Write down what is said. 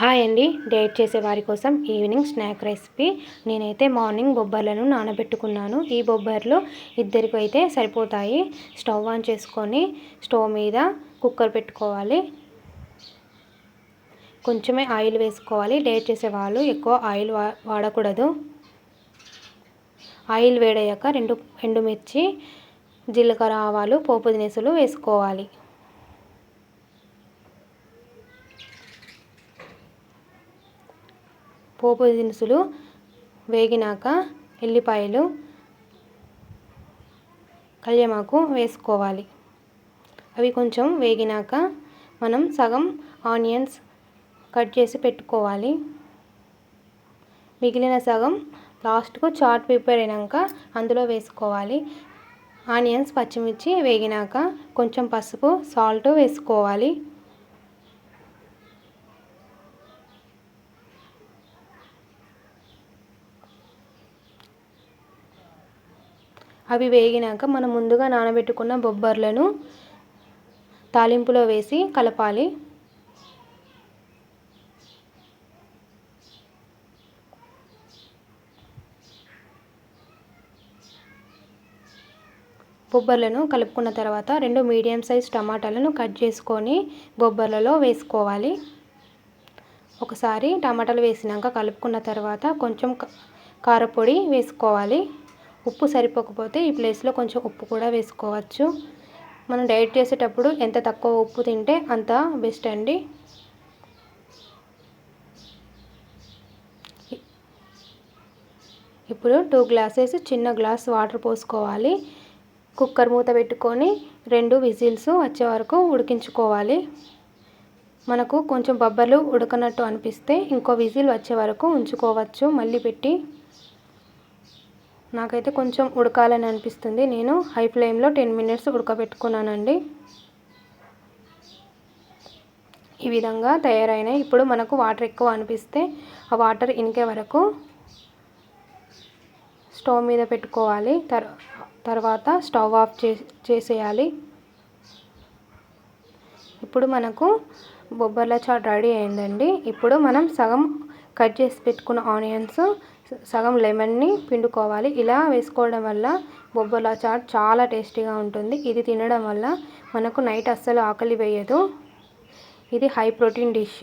Hi అండి. Diet చేసే వారి కోసం ఈవినింగ్ స్నాక్ రెసిపీ. నేనైతే మార్నింగ్ బొబ్బర్లను నానబెట్టుకున్నాను. ఈ బొబ్బర్లు ఇద్దరికి అయితే సరిపోతాయి. స్టవ్ ఆన్ చేసుకొని స్టవ్ మీద కుక్కర్ పెట్టుకోవాలి. కొంచెమే ఆయిల్ వేసుకోవాలి. డైట్ చేసే వాళ్ళు ఎక్కువ ఆయిల్ వాడకూడదు. ఆయిల్ వేడయ్యాక రెండు ఎండుమిర్చి జీలకర్ర ఆవాలు పోపు దినుసులు వేసుకోవాలి. పోపు దినుసులు వేగినాక ఎల్లిపాయలు కళ్యమాకు వేసుకోవాలి. అవి కొంచెం వేగినాక మనం సగం ఆనియన్స్ కట్ చేసి పెట్టుకోవాలి. మిగిలిన సగం లాస్ట్కు చాట్ ప్రిపేర్ అయినాక అందులో వేసుకోవాలి. ఆనియన్స్ పచ్చిమిర్చి వేగినాక కొంచెం పసుపు సాల్ట్ వేసుకోవాలి. అవి వేగినాక మనం ముందుగా నానబెట్టుకున్న బొబ్బర్లను తాలింపులో వేసి కలపాలి. బొబ్బర్లను కలుపుకున్న తర్వాత రెండు మీడియం సైజ్ టమాటాలను కట్ చేసుకొని బొబ్బర్లలో వేసుకోవాలి. ఒకసారి టమాటాలు వేసినాక కలుపుకున్న తర్వాత కొంచెం కారపొడి వేసుకోవాలి. ఉప్పు సరిపోకపోతే ఈ ప్లేస్లో కొంచెం ఉప్పు కూడా వేసుకోవచ్చు. మనం డైట్ చేసేటప్పుడు ఎంత తక్కువ ఉప్పు తింటే అంత బెస్ట్ అండి. ఇప్పుడు టూ గ్లాసెస్ చిన్న గ్లాస్ వాటర్ పోసుకోవాలి. కుక్కర్ మూత పెట్టుకొని రెండు విజిల్స్ వచ్చే వరకు ఉడికించుకోవాలి. మనకు కొంచెం బొబ్బర్లు ఉడకనట్టు అనిపిస్తే ఇంకో విజిల్ వచ్చే వరకు ఉంచుకోవచ్చు. మళ్ళీ పెట్టి నాకైతే కొంచెం ఉడకాలని అనిపిస్తుంది. నేను హై ఫ్లేమ్లో టెన్ మినిట్స్ ఉడకబెట్టుకున్నానండి. ఈ విధంగా తయారైనాయి. ఇప్పుడు మనకు వాటర్ ఎక్కువ అనిపిస్తే ఆ వాటర్ ఇనికే వరకు స్టవ్ మీద పెట్టుకోవాలి. తర్వాత స్టవ్ ఆఫ్ చే చేసేయాలి. ఇప్పుడు మనకు బొబ్బర్ల చాట్ రెడీ అయిందండి. ఇప్పుడు మనం సగం కట్ చేసి పెట్టుకున్న ఆనియన్స్ సగం లెమన్ని పిండుకోవాలి. ఇలా వేసుకోవడం వల్ల బొబ్బర్ల చాట్ చాలా టేస్టీగా ఉంటుంది. ఇది తినడం వల్ల మనకు నైట్ అస్సలు ఆకలి వేయదు. ఇది హై ప్రోటీన్ డిష్.